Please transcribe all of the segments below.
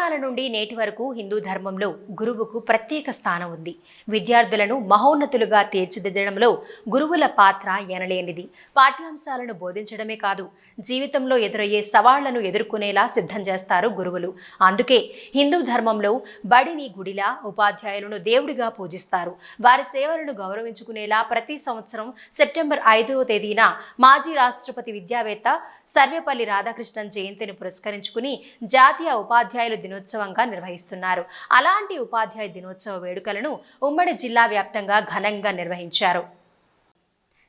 పురాణాల నుండి నేటి వరకు హిందూ ధర్మంలో గురువుకు ప్రత్యేక స్థానం ఉంది. విద్యార్థులను మహోన్నతులుగా తీర్చిదిద్దడంలో గురువుల పాత్ర ఎనలేనిది. పాఠ్యాంశాలను బోధించడమే కాదు జీవితంలో ఎదురయ్యే సవాళ్ళను ఎదుర్కొనేలా సిద్ధం చేస్తారు గురువులు. అందుకే హిందూ ధర్మంలో బడిని గుడిలా ఉపాధ్యాయులను దేవుడిగా పూజిస్తారు. వారి సేవలను గౌరవించుకునేలా ప్రతి సంవత్సరం సెప్టెంబర్ ఐదవ తేదీన మాజీ రాష్ట్రపతి విద్యావేత్త సర్వేపల్లి రాధాకృష్ణన్ జయంతిని పురస్కరించుకుని జాతీయ ఉపాధ్యాయుల దినోత్సవంగా నిర్వహిస్తున్నారు. అలాంటి ఉపాధ్యాయ దినోత్సవ వేడుకలను ఉమ్మడి జిల్లా వ్యాప్తంగా ఘనంగా నిర్వహించారు.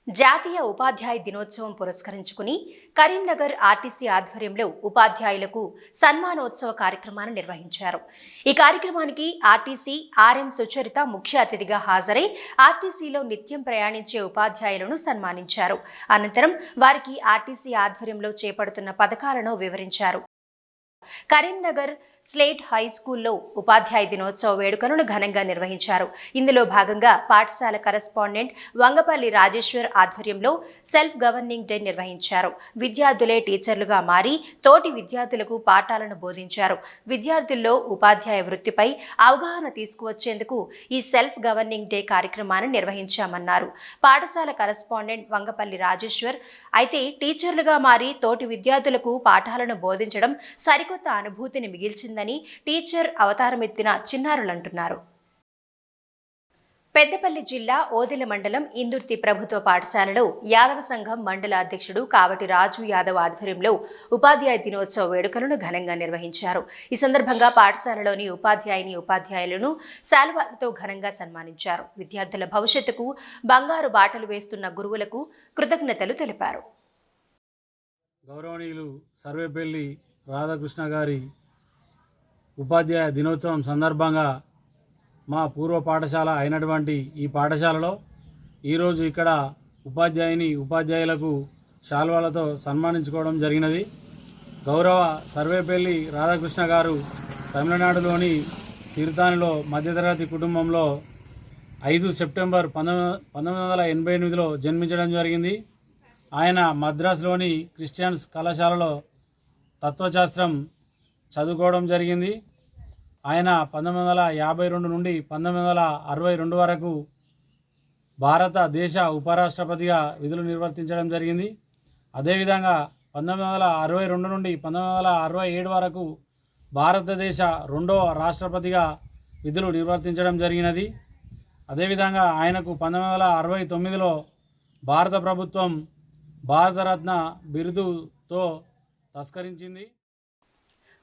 జాతీయ ఉపాధ్యాయ దినోత్సవం పురస్కరించుకుని కరీంనగర్ ఆర్టీసీ ఆధ్వర్యంలో ఉపాధ్యాయులకు సన్మానోత్సవ కార్యక్రమాన్ని నిర్వహించారు. ఈ కార్యక్రమానికి ఆర్టీసీ ఆర్ఎం సుచరిత ముఖ్య అతిథిగా హాజరై ఆర్టీసీలో నిత్యం ప్రయాణించే ఉపాధ్యాయులను సన్మానించారు. అనంతరం వారికి ఆర్టీసీ ఆధ్వర్యంలో చేపడుతున్న పథకాలను వివరించారు. కరీంనగర్ స్లేట్ హై స్కూల్లో ఉపాధ్యాయ దినోత్సవ వేడుకలను ఘనంగా నిర్వహించారు. ఇందులో భాగంగా పాఠశాల కరస్పాండెంట్ వంగపల్లి రాజేశ్వర్ ఆధ్వర్యంలో సెల్ఫ్ గవర్నింగ్ డే నిర్వహించారు. విద్యార్థులే టీచర్లుగా మారి తోటి విద్యార్థులకు పాఠాలను బోధించారు. విద్యార్థుల్లో ఉపాధ్యాయ వృత్తిపై అవగాహన తీసుకువచ్చేందుకు ఈ సెల్ఫ్ గవర్నింగ్ డే కార్యక్రమాన్ని నిర్వహించామన్నారు. పాఠశాల కరస్పాండెంట్ వంగపల్లి రాజేశ్వర్ అయితే టీచర్లుగా మారి తోటి విద్యార్థులకు పాఠాలను బోధించడం సరికొత్త అనుభూతిని మిగిల్చిందని టీచర్ అవతారమెత్తిన చిన్నారులంటున్నారు. పెద్దపల్లి జిల్లా ఓదెల మండలం ఇందుర్తి ప్రభుత్వ పాఠశాలలో యాదవ సంఘం మండల అధ్యక్షుడు కావటి రాజు యాదవ్ ఆధ్వర్యంలో ఉపాధ్యాయ దినోత్సవ వేడుకలను ఘనంగా నిర్వహించారు. ఈ సందర్భంగా పాఠశాలలోని ఉపాధ్యాయుని ఉపాధ్యాయులను శాలువాలతో ఘనంగా సన్మానించారు. విద్యార్థుల భవిష్యత్తుకు బంగారు బాటలు వేస్తున్న గురువులకు కృతజ్ఞతలు తెలిపారు. గౌరవనీయులు సర్వేపల్లి రాధాకృష్ణ గారి ఉపాధ్యాయ దినోత్సవం సందర్భంగా మా పూర్వ పాఠశాల అయినటువంటి ఈ పాఠశాలలో ఈరోజు ఇక్కడ ఉపాధ్యాయుని ఉపాధ్యాయులకు శాల్వాలతో సన్మానించుకోవడం జరిగినది. గౌరవ సర్వేపల్లి రాధాకృష్ణ గారు తమిళనాడులోని తీర్థానిలో మధ్యతరగతి కుటుంబంలో ఐదు సెప్టెంబర్ పంతొమ్మిది పంతొమ్మిది వందల ఎనభై ఎనిమిదిలో జన్మించడం జరిగింది. ఆయన మద్రాసులోని క్రిస్టియన్స్ కళాశాలలో తత్వశాస్త్రం చదువుకోవడం జరిగింది. ఆయన పంతొమ్మిది వందల యాభై రెండు నుండి పంతొమ్మిది వందల అరవై రెండు వరకు భారతదేశ ఉపరాష్ట్రపతిగా విధులు నిర్వర్తించడం జరిగింది. అదేవిధంగా పంతొమ్మిది వందల అరవై రెండు నుండి పంతొమ్మిది వందల అరవై ఏడు వరకు భారతదేశ రెండవ రాష్ట్రపతిగా విధులు నిర్వర్తించడం జరిగినది. అదేవిధంగా ఆయనకు పంతొమ్మిది వందల అరవై తొమ్మిదిలో భారత ప్రభుత్వం భారతరత్న బిరుదుతో తస్కరించింది.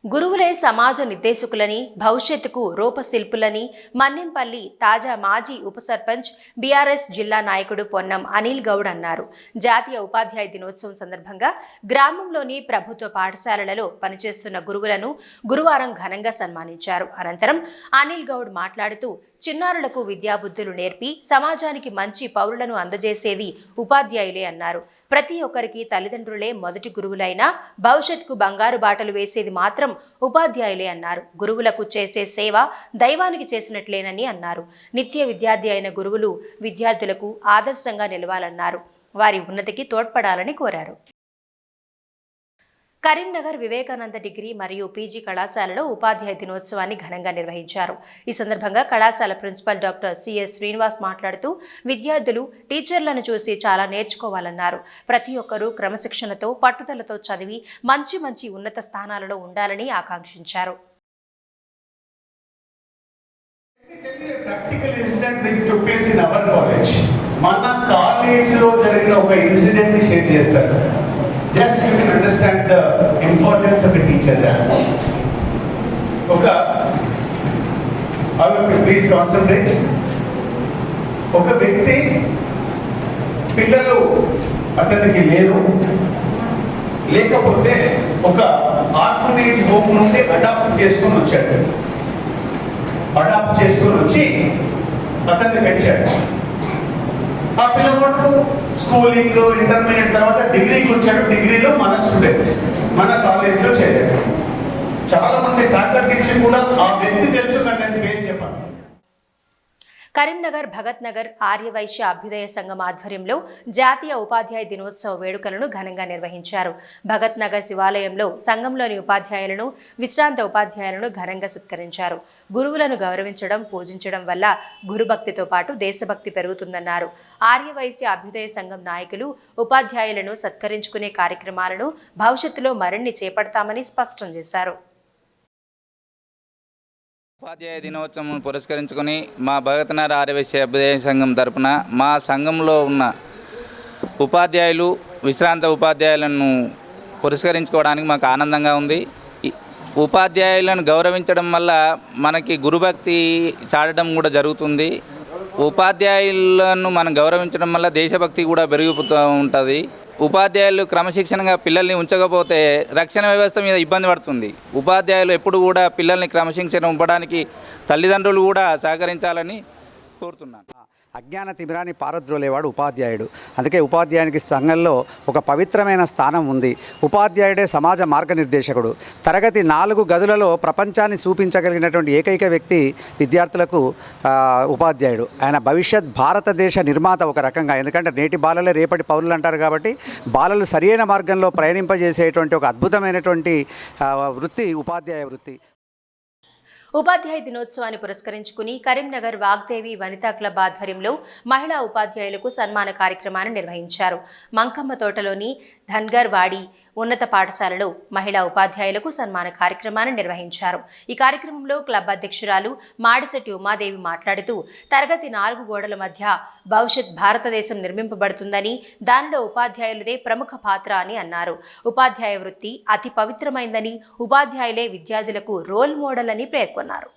గురువులే సమాజ నిర్దేశకులని భవిష్యత్తుకు రూపశిల్పులని మన్నెంపల్లి తాజా మాజీ ఉప సర్పంచ్ బీఆర్ఎస్ జిల్లా నాయకుడు పొన్నం అనిల్ గౌడ్ అన్నారు. జాతీయ ఉపాధ్యాయ దినోత్సవం సందర్భంగా గ్రామంలోని ప్రభుత్వ పాఠశాలలలో పనిచేస్తున్న గురువులను గురువారం ఘనంగా సన్మానించారు. అనంతరం అనిల్ గౌడ్ మాట్లాడుతూ చిన్నారులకు విద్యాబుద్ధులు నేర్పి సమాజానికి మంచి పౌరులను అందజేసేది ఉపాధ్యాయులే అన్నారు. ప్రతి ఒక్కరికి తల్లిదండ్రులే మొదటి గురువులైనా భవిష్యత్తుకు బంగారు బాటలు వేసేది మాత్రం ఉపాధ్యాయులే అన్నారు. గురువులకు చేసే సేవ దైవానికి చేసినట్లేనని అన్నారు. నిత్య విద్యార్థి అయిన గురువులు విద్యార్థులకు ఆదర్శంగా నిలవాలన్నారు. వారి ఉన్నతికి తోడ్పడాలని కోరారు. కరీంనగర్ వివేకానంద డిగ్రీ మరియు పీజీ కళాశాలలో ఉపాధ్యాయ దినోత్సవాన్ని ఘనంగా నిర్వహించారు. ఈ సందర్భంగా కళాశాల ప్రిన్సిపల్ డాక్టర్ సిఎస్ శ్రీనివాస్ మాట్లాడుతూ విద్యార్థులు టీచర్లను చూసి చాలా నేర్చుకోవాలన్నారు. ప్రతి ఒక్కరూ క్రమశిక్షణతో పట్టుదలతో చదివి మంచి మంచి ఉన్నత స్థానాలలో ఉండాలని ఆకాంక్షించారు. Practical incident took place in our college మన కాలేజ్లో జరిగిన ఒక ఇన్సిడెంట్ని షేర్ చేస్తారు just you can understand the importance of a teacher ఒక ప్లీజ్ కాన్సన్ట్రేట్ ఒక వ్యక్తి పిల్లలు అతనికి లేరు. లేకపోతే ఒక ఆర్ఫనేజ్ హోమ్ నుండి అడాప్ట్ చేసుకొని వచ్చాడు. అడాప్ట్ చేసుకొని వచ్చి అతన్ని పెంచాడు. ఆ పిల్లవాడు స్కూలింగ్ ఇంటర్మీడియట్ తర్వాత డిగ్రీకి వచ్చాడు. డిగ్రీలో మన స్టూడెంట్ మన కాలేజీలో చేరాడు. చాలా మంది ఫ్యాకల్టీస్ కూడా ఆ వ్యక్తి తెలుసు కానీ నేను పేరు చెప్పాను కరీంనగర్ భగత్ నగర్ ఆర్యవైశ్య అభ్యుదయ సంఘం ఆధ్వర్యంలో జాతీయ ఉపాధ్యాయ దినోత్సవ వేడుకలను ఘనంగా నిర్వహించారు. భగత్ నగర్ శివాలయంలో సంఘంలోని ఉపాధ్యాయులను విశ్రాంత ఉపాధ్యాయులను ఘనంగా సత్కరించారు. గురువులను గౌరవించడం పూజించడం వల్ల గురుభక్తితో పాటు దేశభక్తి పెరుగుతుందన్నారు. ఆర్యవైశ్య అభ్యుదయ సంఘం నాయకులు ఉపాధ్యాయులను సత్కరించుకునే కార్యక్రమాలను భవిష్యత్తులో మరిన్ని చేపడతామని స్పష్టం చేశారు. ఉపాధ్యాయ దినోత్సవం పురస్కరించుకొని మా భగతనార ఆర్యవైశ్య అభ్యుదయ సంఘం తరపున మా సంఘంలో ఉన్న ఉపాధ్యాయులు విశ్రాంత ఉపాధ్యాయులను పురస్కరించుకోవడానికి మాకు ఆనందంగా ఉంది. ఉపాధ్యాయులను గౌరవించడం వల్ల మనకి గురుభక్తి చాడడం కూడా జరుగుతుంది. ఉపాధ్యాయులను మనం గౌరవించడం వల్ల దేశభక్తి కూడా పెరిగిపోతూ ఉంటుంది. ఉపాధ్యాయులు క్రమశిక్షణగా పిల్లల్ని ఉంచకపోతే రక్షణ వ్యవస్థ మీద ఇబ్బంది పడుతుంది. ఉపాధ్యాయులు ఎప్పుడు కూడా పిల్లల్ని క్రమశిక్షణ ఉంపడానికి తల్లిదండ్రులు కూడా సహకరించాలని కోరుతున్నాను. అజ్ఞాన తిమిరాన్ని పారద్రోలేవాడు ఉపాధ్యాయుడు. అందుకే ఉపాధ్యాయునికి సంఘంలో ఒక పవిత్రమైన స్థానం ఉంది. ఉపాధ్యాయుడే సమాజ మార్గనిర్దేశకుడు. తరగతి నాలుగు గదులలో ప్రపంచాన్ని చూపించగలిగినటువంటి ఏకైక వ్యక్తి విద్యార్థులకు ఉపాధ్యాయుడు. ఆయన భవిష్యత్ భారతదేశ నిర్మాత ఒక రకంగా. ఎందుకంటే నేటి బాలలే రేపటి పౌరులు అంటారు కాబట్టి బాలలు సరియైన మార్గంలో ప్రయాణింపజేసేటువంటి ఒక అద్భుతమైనటువంటి వృత్తి ఉపాధ్యాయ వృత్తి. ఉపాధ్యాయ దినోత్సవాన్ని పురస్కరించుకుని కరీంనగర్ వాగ్దేవి వనితా క్లబ్ ఆధ్వర్యంలో మహిళా ఉపాధ్యాయులకు సన్మాన కార్యక్రమాన్ని నిర్వహించారు. మంకమ్మ తోటలోని ధన్గర్ వాడి ఉన్నత పాఠశాలలో మహిళా ఉపాధ్యాయులకు సన్మాన కార్యక్రమాన్ని నిర్వహించారు. ఈ కార్యక్రమంలో క్లబ్ అధ్యక్షురాలు మాడిశెట్టి ఉమాదేవి మాట్లాడుతూ తరగతి నాలుగు గోడల మధ్య భవిష్యత్ భారతదేశం నిర్మింపబడుతుందని దానిలో ఉపాధ్యాయులదే ప్రముఖ పాత్ర అని అన్నారు. ఉపాధ్యాయ వృత్తి అతి పవిత్రమైందని ఉపాధ్యాయులే విద్యార్థులకు రోల్ మోడల్ అని పేర్కొన్నారు.